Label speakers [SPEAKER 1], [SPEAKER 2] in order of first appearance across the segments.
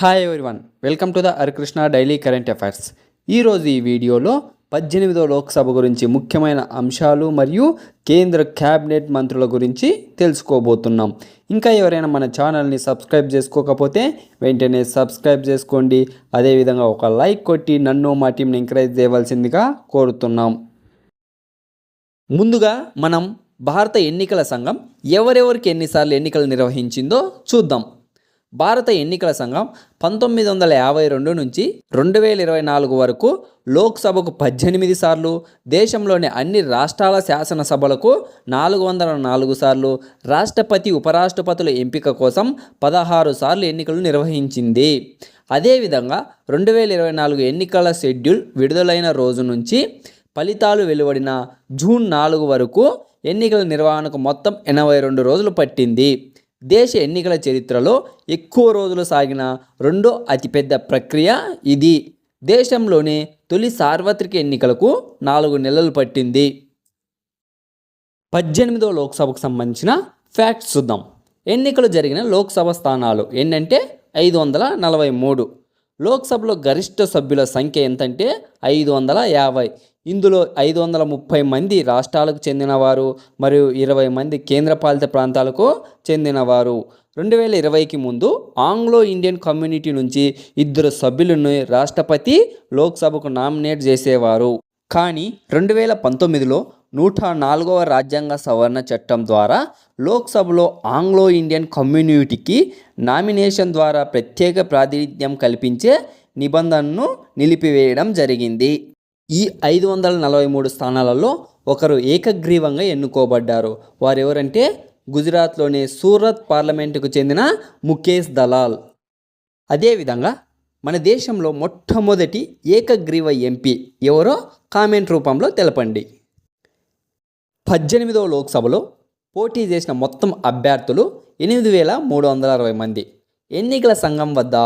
[SPEAKER 1] Hi everyone welcome to the Harikrishna daily current affairs ఈరోజు ఈ వీడియోలో పద్దెనిమిదో లోక్సభ గురించి ముఖ్యమైన అంశాలు మరియు కేంద్ర క్యాబినెట్ మంత్రుల గురించి తెలుసుకోబోతున్నాం. ఇంకా ఎవరైనా మన ఛానల్ని సబ్స్క్రైబ్ చేసుకోకపోతే వెంటనే సబ్స్క్రైబ్ చేసుకోండి. అదేవిధంగా ఒక లైక్ కొట్టి నన్ను మా టీంని ఎంకరేజ్ చేయవలసిందిగా కోరుతున్నాం. ముందుగా మనం భారత ఎన్నికల సంఘం ఎవరెవరికి ఎన్నిసార్లు ఎన్నికలు నిర్వహించిందో చూద్దాం. భారత ఎన్నికల సంఘం పంతొమ్మిది వందల యాభై రెండు నుంచి రెండు వేల ఇరవై నాలుగు వరకు లోక్సభకు పద్దెనిమిది సార్లు దేశంలోని అన్ని రాష్ట్రాల శాసనసభలకు నాలుగు వందల నాలుగు సార్లు రాష్ట్రపతి ఉపరాష్ట్రపతుల ఎంపిక కోసం పదహారు సార్లు ఎన్నికలు నిర్వహించింది. అదేవిధంగా రెండు వేల ఇరవై నాలుగు ఎన్నికల షెడ్యూల్ విడుదలైన రోజు నుంచి ఫలితాలు వెలువడిన జూన్ నాలుగు వరకు ఎన్నికల నిర్వహణకు మొత్తం ఎనభై రెండు రోజులు పట్టింది. దేశ ఎన్నికల చరిత్రలో ఎక్కువ రోజులు సాగిన రెండో అతిపెద్ద ప్రక్రియ ఇది. దేశంలోని తొలి సార్వత్రిక ఎన్నికలకు నాలుగు నెలలు పట్టింది. పద్దెనిమిదో లోక్సభకు సంబంధించిన ఫ్యాక్ట్స్ చూద్దాం. ఎన్నికలు జరిగిన లోక్సభ స్థానాలు ఏంటంటే ఐదు వందల నలభై మూడు. లోక్సభలో గరిష్ట సభ్యుల సంఖ్య ఎంతంటే ఐదు వందల యాభై. ఇందులో ఐదు వందల ముప్పై మంది రాష్ట్రాలకు చెందినవారు మరియు ఇరవై మంది కేంద్రపాలిత ప్రాంతాలకు చెందినవారు. రెండు వేల ఇరవైకి ముందు ఆంగ్లో ఇండియన్ కమ్యూనిటీ నుంచి ఇద్దరు సభ్యులను రాష్ట్రపతి లోక్సభకు నామినేట్ చేసేవారు. కానీ రెండు వేల పంతొమ్మిదిలో నూట నాలుగవ రాజ్యాంగ సవరణ చట్టం ద్వారా లోక్సభలో ఆంగ్లో ఇండియన్ కమ్యూనిటీకి నామినేషన్ ద్వారా ప్రత్యేక ప్రాతినిధ్యం కల్పించే నిబంధనను నిలిపివేయడం జరిగింది. ఈ ఐదు వందల నలభై మూడు స్థానాలలో ఒకరు ఏకగ్రీవంగా ఎన్నుకోబడ్డారు. వారెవరంటే? గుజరాత్లోని సూరత్ పార్లమెంటుకు చెందిన ముఖేష్ దలాల్. అదేవిధంగా మన దేశంలో మొట్టమొదటి ఏకగ్రీవ ఎంపీ ఎవరో కామెంట్ రూపంలో తెలపండి. పద్దెనిమిదవ లోక్సభలో పోటీ చేసిన మొత్తం అభ్యర్థులు ఎనిమిది వేల మూడు వందల అరవై మంది. ఎన్నికల సంఘం వద్ద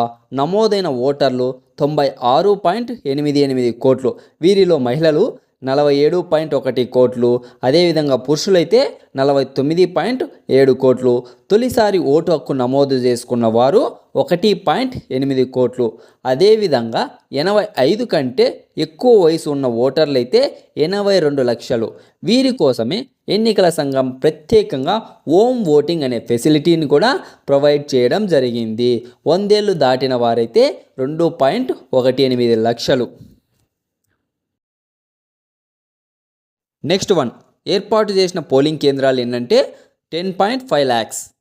[SPEAKER 1] నమోదైన ఓటర్లు తొంభై ఆరు పాయింట్ ఎనిమిది ఎనిమిది కోట్లు వీరిలో మహిళలు నలభై ఏడు పాయింట్ ఒకటి కోట్లు అదేవిధంగా పురుషులైతే నలభై తొమ్మిది పాయింట్ ఏడు కోట్లు. తొలిసారి ఓటు హక్కు నమోదు చేసుకున్న వారు ఒకటి పాయింట్ ఎనిమిది కోట్లు. అదేవిధంగా ఎనభై ఐదు కంటే ఎక్కువ వయసు ఉన్న ఓటర్లు అయితే ఎనభై రెండు లక్షలు. వీరి కోసమే ఎన్నికల సంఘం ప్రత్యేకంగా ఓమ్ ఓటింగ్ అనే ఫెసిలిటీని కూడా ప్రొవైడ్ చేయడం జరిగింది. వందేళ్ళు దాటిన వారైతే రెండు పాయింట్ ఒకటి ఎనిమిది లక్షలు. Next one. ఏర్పాటు చేసిన పోలింగ్ కేంద్రాలు ఏంటంటే టెన్ పాయింట్ ఫైవ్ ల్యాక్స్.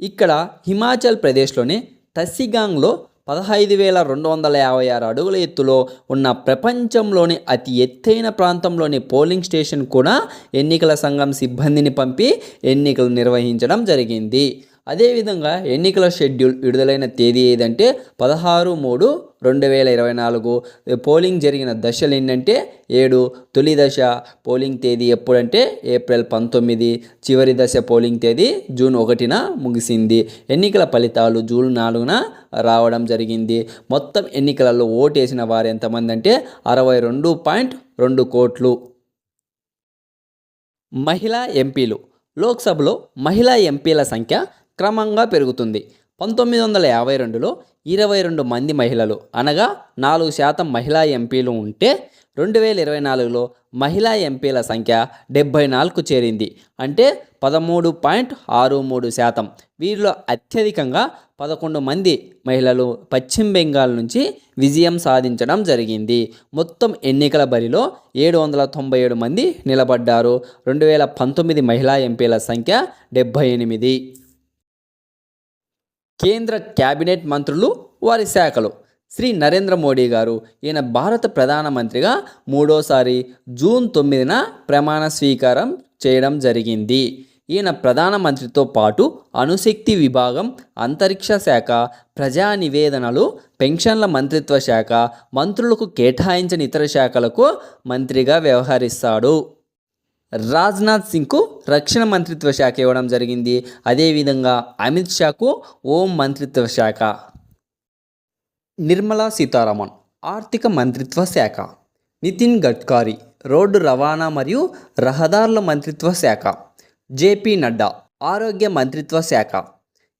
[SPEAKER 1] ఇక్కడ హిమాచల్ ప్రదేశ్లోని తస్సిగాంగ్లో పదహైదు వేల రెండు వందల యాభై ఆరు అడుగుల ఎత్తులో ఉన్న ప్రపంచంలోని అతి ఎత్తైన ప్రాంతంలోని పోలింగ్ స్టేషన్ కూడా ఎన్నికల సంఘం సిబ్బందిని పంపి ఎన్నికలు నిర్వహించడం జరిగింది. అదేవిధంగా ఎన్నికల షెడ్యూల్ విడుదలైన తేదీ ఏదంటే పదహారు మూడు రెండు వేల ఇరవై నాలుగు పోలింగ్ జరిగిన దశలు ఏంటంటే ఏడు తొలి దశ పోలింగ్ తేదీ ఎప్పుడంటే ఏప్రిల్ పంతొమ్మిది చివరి దశ పోలింగ్ తేదీ జూన్ ఒకటిన ముగిసింది. ఎన్నికల ఫలితాలు జూన్ నాలుగున రావడం జరిగింది. మొత్తం ఎన్నికలలో ఓటేసిన వారు ఎంతమంది అంటే అరవై రెండు పాయింట్ రెండు కోట్లు. మహిళా ఎంపీలు. లోక్సభలో మహిళా ఎంపీల సంఖ్య క్రమంగా పెరుగుతుంది. పంతొమ్మిది వందల యాభై రెండులో ఇరవై రెండు మంది మహిళలు అనగా నాలుగు శాతం మహిళా ఎంపీలు ఉంటే రెండు వేల ఇరవై నాలుగులో మహిళా ఎంపీల సంఖ్య డెబ్భై నాలుగు చేరింది. అంటే పదమూడు పాయింట్ ఆరు మూడు శాతం. వీరిలో అత్యధికంగా పదకొండు మంది మహిళలు పశ్చిమ బెంగాల్ నుంచి విజయం సాధించడం జరిగింది. మొత్తం ఎన్నికల బరిలో ఏడు వందల తొంభై ఏడు మంది నిలబడ్డారు. రెండు వేల పంతొమ్మిది మహిళా ఎంపీల సంఖ్య డెబ్భై ఎనిమిది. కేంద్ర క్యాబినెట్ మంత్రులు వారి శాఖలు. శ్రీ నరేంద్ర మోడీ గారు ఈయన భారత ప్రధానమంత్రిగా మూడోసారి జూన్ తొమ్మిదిన ప్రమాణ స్వీకారం చేయడం జరిగింది. ఈయన ప్రధానమంత్రితో పాటు అణుశక్తి విభాగం అంతరిక్ష శాఖ ప్రజా నివేదనలు పెన్షన్ల మంత్రిత్వ శాఖ మంత్రులకు కేటాయించిన ఇతర శాఖలకు మంత్రిగా వ్యవహరిస్తాడు. రాజ్నాథ్ సింగ్కు రక్షణ మంత్రిత్వ శాఖ ఇవ్వడం జరిగింది. అదేవిధంగా అమిత్ షాకు హోం మంత్రిత్వ శాఖ. నిర్మలా సీతారామన్ ఆర్థిక మంత్రిత్వ శాఖ. నితిన్ గడ్కరీ రోడ్డు రవాణా మరియు రహదారుల మంత్రిత్వ శాఖ. జేపీ నడ్డా ఆరోగ్య మంత్రిత్వ శాఖ.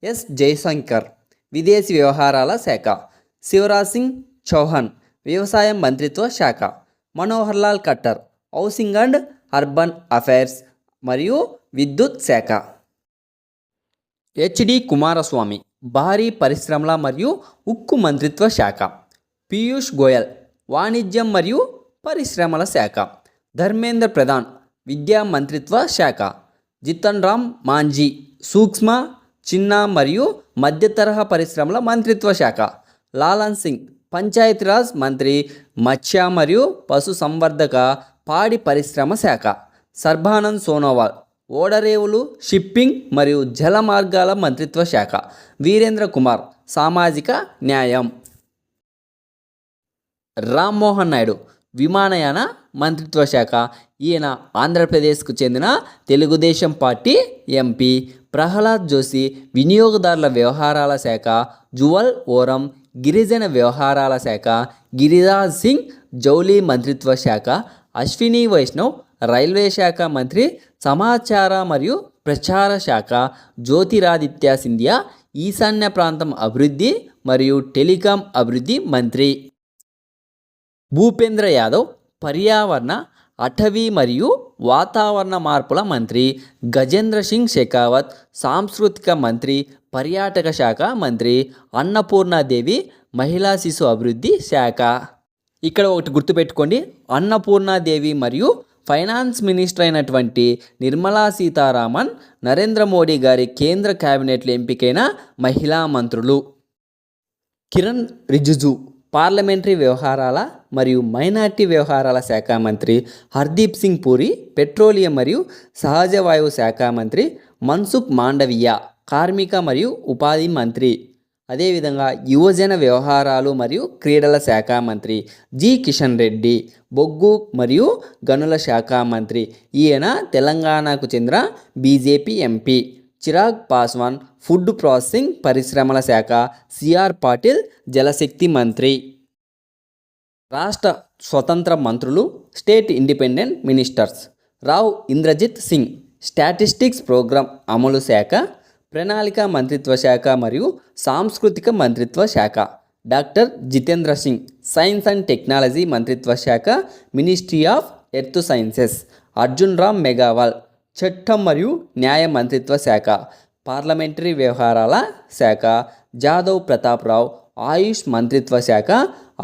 [SPEAKER 1] ఎస్ జయశంకర్ విదేశీ వ్యవహారాల శాఖ. శివరాజ్ సింగ్ చౌహాన్ వ్యవసాయం మంత్రిత్వ శాఖ. Manohar Lal Khattar housing and urban affairs మరియు విద్యుత్ శాఖ. హెచ్డి కుమారస్వామి భారీ పరిశ్రమల మరియు ఉక్కు మంత్రిత్వ శాఖ. పీయూష్ గోయల్ వాణిజ్యం మరియు పరిశ్రమల శాఖ. ధర్మేంద్ర ప్రధాన్ విద్యా మంత్రిత్వ శాఖ. జితన్ రామ్ మాంజీ సూక్ష్మ చిన్న మరియు మధ్య తరహా పరిశ్రమల మంత్రిత్వ శాఖ. లాలన్ సింగ్ పంచాయతీరాజ్ మంత్రి మత్స్య మరియు పశు సంవర్ధక పాడి పరిశ్రమ శాఖ. సర్బానంద్ సోనోవాల్ ఓడరేవులు షిప్పింగ్ మరియు జల మార్గాల మంత్రిత్వ శాఖ. వీరేంద్ర కుమార్ సామాజిక న్యాయం. రామ్మోహన్ నాయుడు విమానయాన మంత్రిత్వ శాఖ. ఈయన ఆంధ్రప్రదేశ్కు చెందిన తెలుగుదేశం పార్టీ ఎంపీ. ప్రహ్లాద్ జోషి వినియోగదారుల వ్యవహారాల శాఖ. జువల్ ఓరం గిరిజన వ్యవహారాల శాఖ. గిరిరాజ్ సింగ్ జౌలీ మంత్రిత్వ శాఖ. అశ్విని వైష్ణవ్ రైల్వే శాఖ మంత్రి సమాచార మరియు ప్రచార శాఖ జ్యోతిరాదిత్య సింధియా ఈశాన్య ప్రాంతం అభివృద్ధి మరియు టెలికాం అభివృద్ధి మంత్రి. భూపేంద్ర యాదవ్ పర్యావరణ అటవీ మరియు వాతావరణ మార్పుల మంత్రి. గజేంద్ర సింగ్ షెకావత్ సాంస్కృతిక మంత్రి పర్యాటక శాఖ మంత్రి. అన్నపూర్ణాదేవి మహిళా శిశు అభివృద్ధి శాఖ. ఇక్కడ ఒకటి గుర్తుపెట్టుకోండి. అన్నపూర్ణాదేవి మరియు ఫైనాన్స్ మినిస్టర్ అయినటువంటి నిర్మలా సీతారామన్ నరేంద్ర మోడీ గారి కేంద్ర క్యాబినెట్లో ఎంపికైన మహిళా మంత్రులు. కిరణ్ రిజిజు పార్లమెంటరీ వ్యవహారాల మరియు మైనార్టీ వ్యవహారాల శాఖ మంత్రి హర్దీప్ సింగ్ పూరి పెట్రోలియం మరియు సహజ వాయువు శాఖ మంత్రి మన్సుఖ్ మాండవీయ కార్మిక మరియు ఉపాధి మంత్రి. అదేవిధంగా యువజన వ్యవహారాలు మరియు క్రీడల శాఖ మంత్రి జి కిషన్ రెడ్డి బొగ్గు మరియు గనుల శాఖ మంత్రి ఈయన తెలంగాణకు చెందిన BJP MP Chirag Paswan food processing పరిశ్రమల శాఖ సిఆర్ పాటిల్ జలశక్తి మంత్రి. రాష్ట్ర స్వతంత్ర మంత్రులు state independent ministers Rao Inderjit Singh statistics programme అమలు శాఖ ప్రణాళిక మంత్రిత్వ శాఖ మరియు సాంస్కృతిక మంత్రిత్వ శాఖ. Doctor Jitendra Singh science and technology మంత్రిత్వ శాఖ ministry of earth sciences Arjun Ram Meghwal చట్టం మరియు న్యాయ మంత్రిత్వ శాఖ పార్లమెంటరీ వ్యవహారాల శాఖ జాదవ్ ప్రతాప్ రావు ఆయుష్ మంత్రిత్వ శాఖ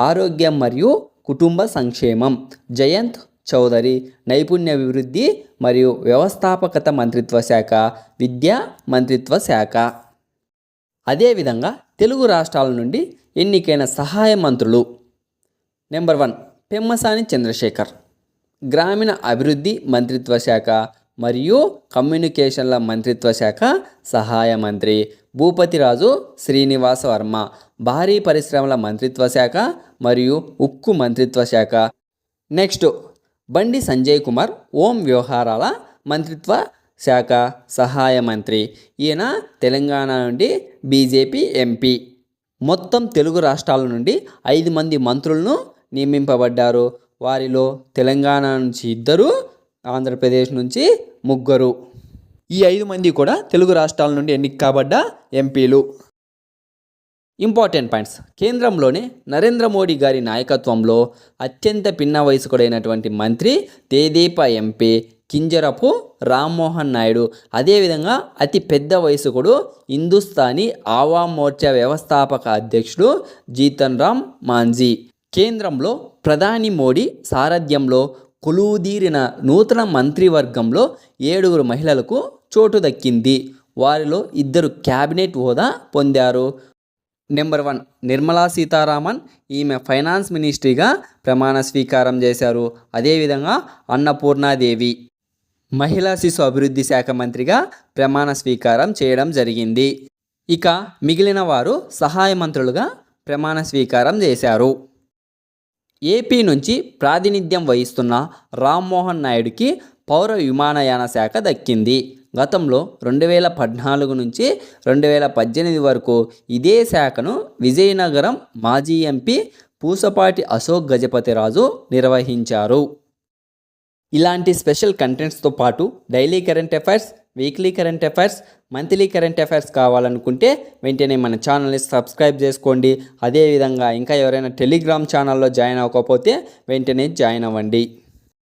[SPEAKER 1] ఆరోగ్యం మరియు కుటుంబ సంక్షేమం జయంత్ చౌదరి నైపుణ్య అభివృద్ధి మరియు వ్యవస్థాపకత మంత్రిత్వ శాఖ విద్యా మంత్రిత్వ శాఖ. అదేవిధంగా తెలుగు రాష్ట్రాల నుండి ఎన్నికైన సహాయ మంత్రులు. Number one Pemmasani Chandrasekhar. గ్రామీణ అభివృద్ధి మంత్రిత్వ శాఖ మరియు కమ్యూనికేషన్ల మంత్రిత్వ శాఖ సహాయ మంత్రి. భూపతిరాజు శ్రీనివాస వర్మ భారీ పరిశ్రమల మంత్రిత్వ శాఖ మరియు ఉక్కు మంత్రిత్వ శాఖ. నెక్స్ట్ బండి సంజయ్ కుమార్ ఓం వ్యవహారాల మంత్రిత్వ శాఖ సహాయ మంత్రి. ఈయన తెలంగాణ నుండి బీజేపీ ఎంపీ. మొత్తం తెలుగు రాష్ట్రాల నుండి ఐదు మంది మంత్రులను నియమింపబడ్డారు. వారిలో తెలంగాణ నుంచి ఇద్దరు ఆంధ్రప్రదేశ్ నుంచి ముగ్గురు. ఈ ఐదు మంది కూడా తెలుగు రాష్ట్రాల నుండి ఎన్నిక కాబడ్డ ఎంపీలు. Important points. కేంద్రంలోనే నరేంద్ర మోడీ గారి నాయకత్వంలో అత్యంత పిన్న వయసుకుడైనటువంటి మంత్రి తేదీప ఎంపీ కింజరపు రామ్మోహన్ నాయుడు. అదేవిధంగా అతి పెద్ద వయసుకుడు హిందుస్థానీ ఆవాం మోర్చా వ్యవస్థాపక అధ్యక్షుడు జీతన్ రామ్ మాంజీ. కేంద్రంలో ప్రధాని మోడీ సారథ్యంలో కొలువుదీరిన నూతన మంత్రివర్గంలో ఏడుగురు మహిళలకు చోటు దక్కింది. వారిలో ఇద్దరు క్యాబినెట్ హోదా పొందారు. నెంబర్ వన్ నిర్మలా సీతారామన్ ఈమె ఫైనాన్స్ మినిస్ట్రీగా ప్రమాణ స్వీకారం చేశారు. అదేవిధంగా అన్నపూర్ణాదేవి మహిళా శిశు అభివృద్ధి శాఖ మంత్రిగా ప్రమాణ స్వీకారం చేయడం జరిగింది. ఇక మిగిలిన వారు సహాయ మంత్రులుగా ప్రమాణ స్వీకారం చేశారు. ఏపీ నుంచి ప్రాతినిధ్యం వహిస్తున్న రామ్మోహన్ నాయుడుకి పౌర విమానయాన శాఖ దక్కింది. గతంలో రెండు వేల పద్నాలుగు నుంచి రెండు వేల పద్దెనిమిది వరకు ఇదే శాఖను విజయనగరం మాజీ ఎంపీ పూసపాటి అశోక్ గజపతిరాజు నిర్వహించారు. ఇలాంటి స్పెషల్ కంటెంట్స్తో పాటు daily current affairs weekly current affairs monthly current affairs కావాలనుకుంటే వెంటనే మన ఛానల్ని సబ్స్క్రైబ్ చేసుకోండి. అదేవిధంగా ఇంకా ఎవరైనా టెలిగ్రామ్ ఛానల్లో జాయిన్ అవ్వకపోతే వెంటనే జాయిన్ అవ్వండి.